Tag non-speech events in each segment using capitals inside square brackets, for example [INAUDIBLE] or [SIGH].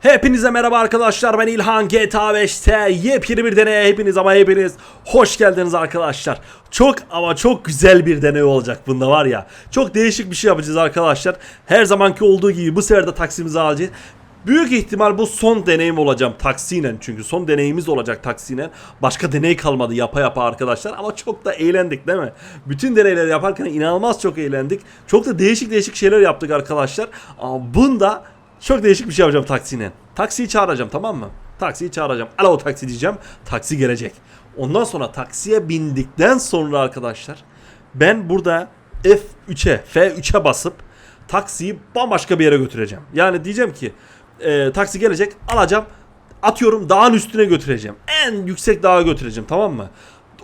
Hepinize merhaba arkadaşlar ben İlhan GTA 5'te yepyeni bir deneye hepiniz ama hepiniz hoş geldiniz arkadaşlar. Çok ama çok güzel bir deney olacak bunda var ya. Çok değişik bir şey yapacağız arkadaşlar. Her zamanki olduğu gibi bu sefer de taksimizi alacağız. Büyük ihtimal bu son deneyim olacağım taksiyle çünkü son deneyimiz olacak taksiyle. Başka deney kalmadı yapa yapa arkadaşlar ama çok da eğlendik değil mi? Bütün deneyleri yaparken inanılmaz çok eğlendik. Çok da değişik değişik şeyler yaptık arkadaşlar. Ama bunda çok değişik bir şey yapacağım taksiyle. Taksiyi çağıracağım tamam mı? Taksiyi çağıracağım. Alo taksi diyeceğim. Taksi gelecek. Ondan sonra taksiye bindikten sonra arkadaşlar ben burada F3'e F3'e basıp taksiyi bambaşka bir yere götüreceğim. Yani diyeceğim ki e, taksi gelecek alacağım atıyorum dağın üstüne götüreceğim. En yüksek dağa götüreceğim tamam mı?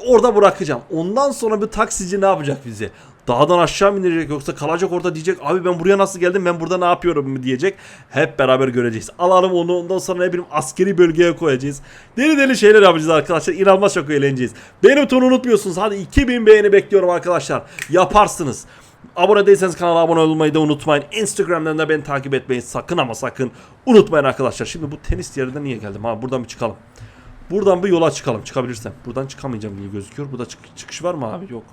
Orada bırakacağım. Ondan sonra bir taksici ne yapacak bizi? Dağdan aşağı mı indirecek yoksa kalacak orada diyecek abi ben buraya nasıl geldim ben burada ne yapıyorum mu diyecek. Hep beraber göreceğiz. Alalım onu ondan sonra ne bileyim askeri bölgeye koyacağız. Deli deli şeyler yapacağız arkadaşlar. İnanılmaz çok eğleneceğiz. Beğeni butonunu unutmuyorsunuz. Hadi 2000 beğeni bekliyorum arkadaşlar. Yaparsınız. Abone değilseniz kanala abone olmayı da unutmayın. Instagram'dan da beni takip etmeyi sakın ama sakın unutmayın arkadaşlar. Şimdi bu tenis yerine niye geldim? Ha buradan bir çıkalım. Buradan bir yola çıkalım çıkabilirsem. Buradan çıkamayacağım gibi gözüküyor. Burada çık- çıkış var mı abi? Yok.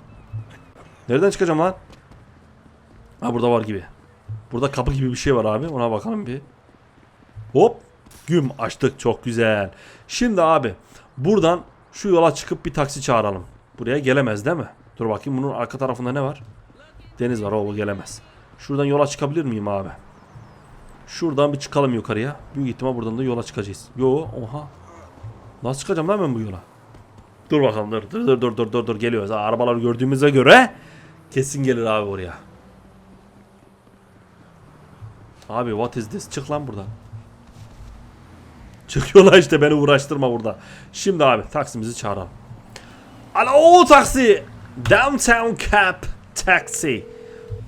Nereden çıkacağım lan? Ha burada var gibi. Burada kapı gibi bir şey var abi. Ona bakalım bir. Hop. Güm açtık. Çok güzel. Şimdi abi buradan şu yola çıkıp bir taksi çağıralım. Buraya gelemez değil mi? Dur bakayım bunun arka tarafında ne var? Deniz var o gelemez. Şuradan yola çıkabilir miyim abi? Şuradan bir çıkalım yukarıya. Büyük ihtimal buradan da yola çıkacağız. Yo oha. Nasıl çıkacağım lan ben bu yola? Dur bakalım dur dur dur dur dur dur, dur. geliyoruz. Ha, arabalar gördüğümüze göre kesin gelir abi oraya. Abi what is this? Çık lan buradan. Çık yola işte beni uğraştırma burada. Şimdi abi taksimizi çağıralım. Alo taksi. Downtown cab taxi.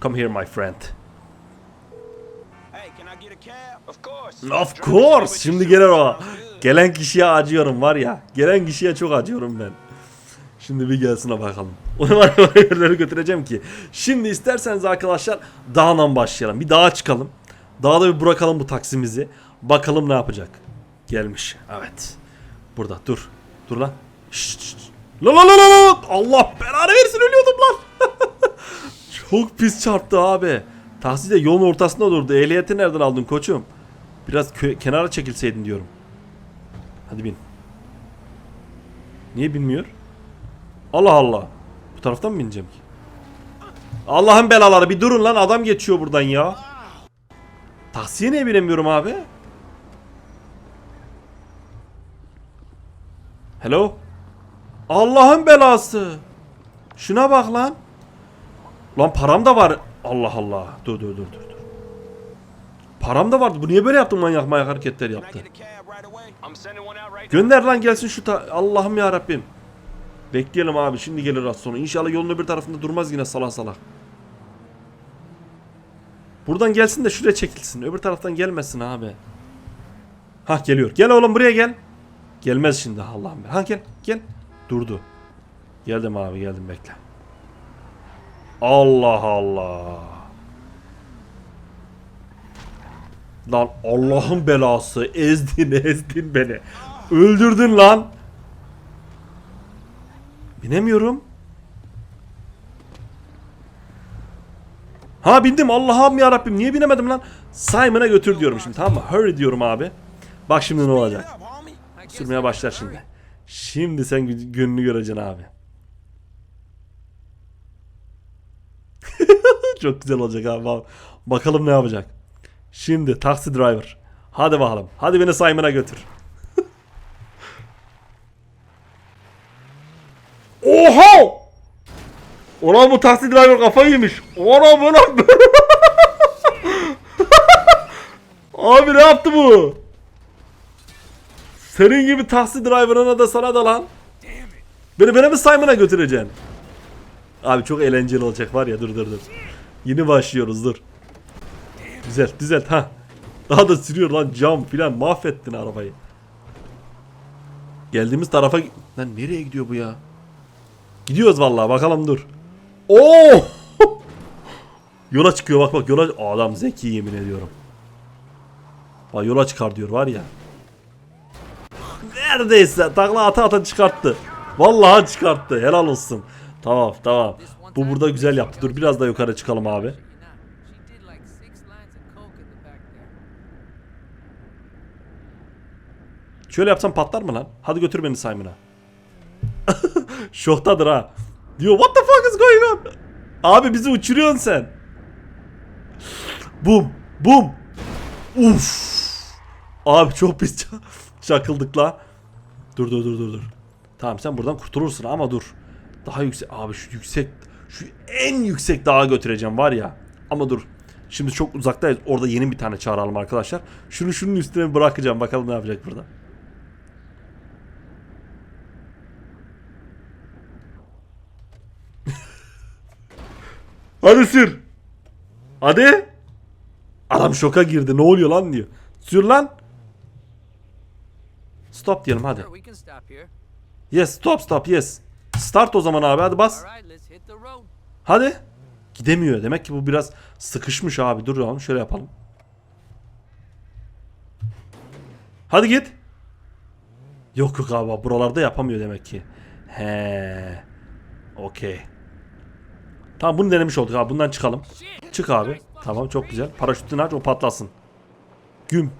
Come here my friend. Hey, can I get a cab? Of course. Of course. Şimdi gelir o. Gelen kişiye acıyorum var ya. Gelen kişiye çok acıyorum ben. Şimdi bir gelsin bakalım. [LAUGHS] Onu var ya götüreceğim ki. Şimdi isterseniz arkadaşlar dağdan başlayalım. Bir dağa çıkalım. Dağda bir bırakalım bu taksimizi. Bakalım ne yapacak. Gelmiş. Evet. Burada dur. Dur lan. Şşt, şşt. La la la la la. Allah belanı versin ölüyordum lan. [LAUGHS] Çok pis çarptı abi. Taksi de yolun ortasında durdu. Ehliyeti nereden aldın koçum? Biraz kenara çekilseydin diyorum. Hadi bin. Niye binmiyor? Allah Allah. Bu taraftan mı bineceğim ki? Allah'ın belaları bir durun lan adam geçiyor buradan ya. Taksiye niye binemiyorum abi? Hello? Allah'ın belası. Şuna bak lan. Lan param da var. Allah Allah. Dur dur dur dur. Param da vardı. Bu niye böyle yaptın manyak manyak hareketler yaptı? Gönder lan gelsin şu Allah'ım ya Rabbim. Bekleyelim abi şimdi gelir az sonra. İnşallah yolun öbür tarafında durmaz yine salak salak. Buradan gelsin de şuraya çekilsin. Öbür taraftan gelmesin abi. Ha geliyor. Gel oğlum buraya gel. Gelmez şimdi Allah'ım. Ha gel gel. Durdu. Geldim abi geldim bekle. Allah Allah. Lan Allah'ın belası ezdin ezdin beni. Öldürdün lan. Binemiyorum. Ha bindim Allah'ım ya Rabbim niye binemedim lan? Simon'a götür diyorum şimdi tamam mı? Hurry diyorum abi. Bak şimdi ne olacak? Sürmeye başlar şimdi. Şimdi sen gü- gününü göreceksin abi. [LAUGHS] Çok güzel olacak abi. Bak- Bakalım ne yapacak. Şimdi taksi driver. Hadi bakalım. Hadi beni Simon'a götür. Oha! Ulan bu taksi driver kafayı yemiş. Ona buna. [LAUGHS] Abi ne yaptı bu? Senin gibi taksi driver'ına da sana da lan. Beni beni mi Simon'a götüreceksin? Abi çok eğlenceli olacak var ya dur dur dur. Yeni başlıyoruz dur. Düzelt düzelt ha. Daha da sürüyor lan cam filan mahvettin arabayı. Geldiğimiz tarafa... Lan nereye gidiyor bu ya? Gidiyoruz vallahi bakalım dur. Oo! [LAUGHS] yola çıkıyor bak bak yola... Adam zeki yemin ediyorum. Bak yola çıkar diyor var ya. Neredeyse takla ata ata çıkarttı. Vallahi çıkarttı. Helal olsun. Tamam tamam. Bu burada güzel yaptı. Dur biraz da yukarı çıkalım abi. Şöyle yapsam patlar mı lan? Hadi götür beni Simon'a. Şoktadır ha. Diyor what the fuck is going on? Abi bizi uçuruyorsun sen. Bum bum. Uf. Abi çok pis ça- çakıldık la. Dur dur dur dur dur. Tamam sen buradan kurtulursun ama dur. Daha yüksek abi şu yüksek şu en yüksek dağa götüreceğim var ya. Ama dur. Şimdi çok uzaktayız. Orada yeni bir tane çağıralım arkadaşlar. Şunu şunun üstüne bırakacağım. Bakalım ne yapacak burada. Hadi sür. Hadi. Adam şoka girdi. Ne oluyor lan diyor. Sür lan. Stop diyelim hadi. Yes stop stop yes. Start o zaman abi hadi bas. Hadi. Gidemiyor. Demek ki bu biraz sıkışmış abi. Dur oğlum şöyle yapalım. Hadi git. Yok yok abi buralarda yapamıyor demek ki. He. Okey. Tamam bunu denemiş olduk abi. Bundan çıkalım. Çık abi. Tamam çok güzel. Paraşütünü aç o patlasın. Güm.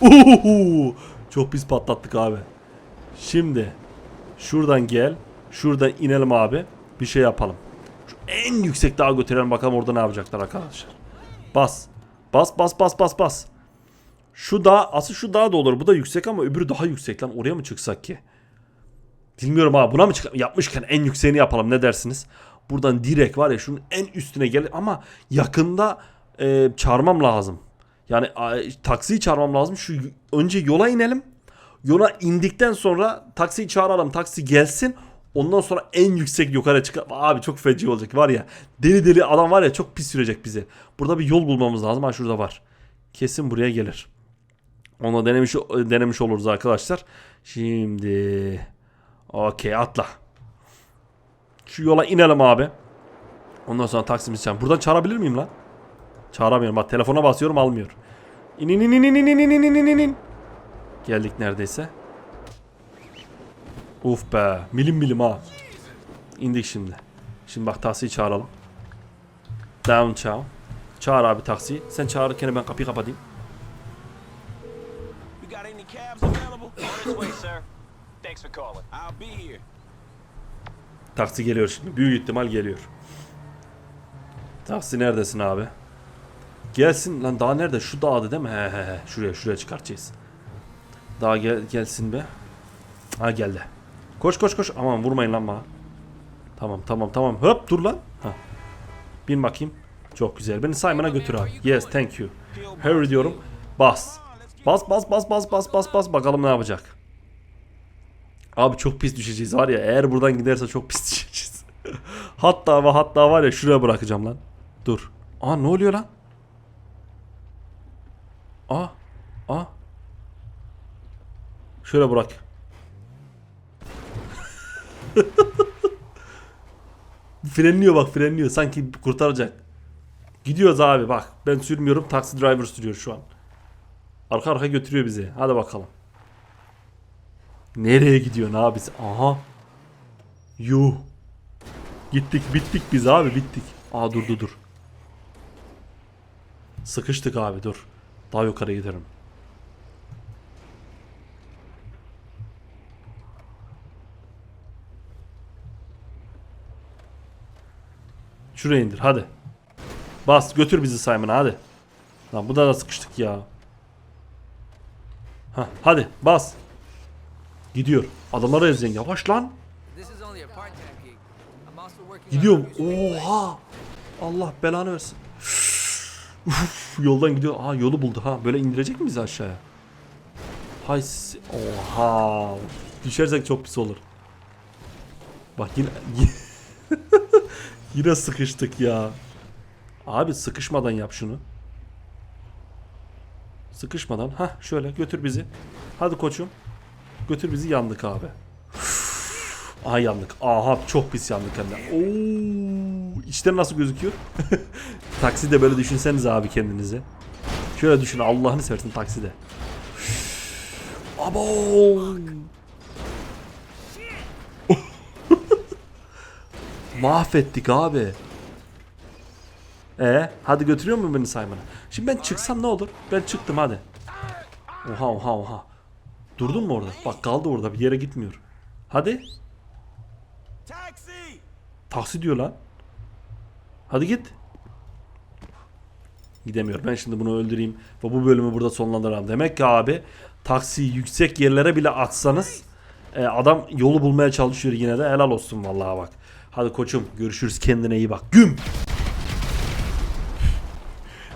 Uhuhu. Çok pis patlattık abi. Şimdi şuradan gel. Şuradan inelim abi. Bir şey yapalım. Şu en yüksek dağa götürelim bakalım orada ne yapacaklar arkadaşlar. Bas. Bas bas bas bas bas. Şu dağ asıl şu dağ da olur. Bu da yüksek ama öbürü daha yüksek lan. Oraya mı çıksak ki? Bilmiyorum abi buna mı çık yapmışken en yükseğini yapalım ne dersiniz? Buradan direkt var ya şunun en üstüne gel ama yakında e, çağırmam lazım. Yani a, taksiyi çağırmam lazım. Şu önce yola inelim. Yola indikten sonra taksiyi çağıralım. Taksi gelsin. Ondan sonra en yüksek yukarı çık. Abi çok feci olacak var ya. Deli deli adam var ya çok pis sürecek bizi. Burada bir yol bulmamız lazım. Ha şurada var. Kesin buraya gelir. Onu denemiş denemiş oluruz arkadaşlar. Şimdi okey atla. Şu yola inelim abi. Ondan sonra taksimizi çağır. Buradan çağırabilir miyim lan? Çağıramıyorum. Bak telefona basıyorum almıyor. İn in in in in in in in. Geldik neredeyse. Uf be. Milim milim ha. İndik şimdi. Şimdi bak taksiyi çağıralım. Down çağır. Çağır abi taksiyi. Sen çağırırken ben kapıyı kapatayım. Thanks for calling. I'll be here. Taksi geliyor şimdi. Büyük ihtimal geliyor. Taksi neredesin abi? Gelsin lan daha nerede? Şu dağdı değil mi? He he he. Şuraya şuraya çıkartacağız. Daha gel, gelsin be. Ha geldi. Koş koş koş. Aman vurmayın lan bana. Tamam tamam tamam. Hop dur lan. Ha. Bin bakayım. Çok güzel. Beni Simon'a götür abi. Yes thank you. Hurry diyorum. Bas. Bas bas bas bas bas bas bas. Bakalım ne yapacak. Abi çok pis düşeceğiz var ya. Eğer buradan giderse çok pis [LAUGHS] düşeceğiz. hatta ve hatta var ya şuraya bırakacağım lan. Dur. Aa ne oluyor lan? Aa. Aa. Şöyle bırak. [LAUGHS] frenliyor bak frenliyor. Sanki kurtaracak. Gidiyoruz abi bak. Ben sürmüyorum. Taksi driver sürüyor şu an. Arka arka götürüyor bizi. Hadi bakalım. Nereye gidiyorsun abisi? Aha. Yuh. Gittik bittik biz abi bittik. Aa dur dur dur. Sıkıştık abi dur. Daha yukarı giderim. Şuraya indir hadi. Bas götür bizi Simon'a hadi. Lan bu da sıkıştık ya. Hah, hadi bas. Gidiyor. Adamları ezeceksin. Yavaş lan. Gidiyorum. Oha. Allah belanı versin. Uf, yoldan gidiyor. Aa yolu buldu ha. Böyle indirecek mi bizi aşağıya? Hay Oha. Düşersek çok pis olur. Bak yine [LAUGHS] yine sıkıştık ya. Abi sıkışmadan yap şunu. Sıkışmadan. Ha şöyle götür bizi. Hadi koçum. Götür bizi yandık abi. Aha yandık. Aha çok pis yandık hem de. Oo, içten nasıl gözüküyor? [LAUGHS] Taksi de böyle düşünseniz abi kendinizi. Şöyle düşün Allah'ını seversin takside. Abo. [LAUGHS] Mahvettik abi. E hadi götürüyor mu beni Simon'a? Şimdi ben çıksam ne olur? Ben çıktım hadi. Oha oha oha. Durdun mu orada? Bak kaldı orada bir yere gitmiyor. Hadi. Taksi diyor lan. Hadi git. Gidemiyor. Ben şimdi bunu öldüreyim ve bu bölümü burada sonlandıralım. Demek ki abi taksiyi yüksek yerlere bile atsanız e, adam yolu bulmaya çalışıyor yine de helal olsun vallahi bak. Hadi koçum görüşürüz kendine iyi bak. Güm.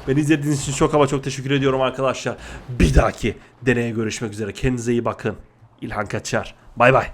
Beni izlediğiniz için çok ama çok teşekkür ediyorum arkadaşlar. Bir dahaki deneye görüşmek üzere. Kendinize iyi bakın. İlhan Kaçar. Bay bay.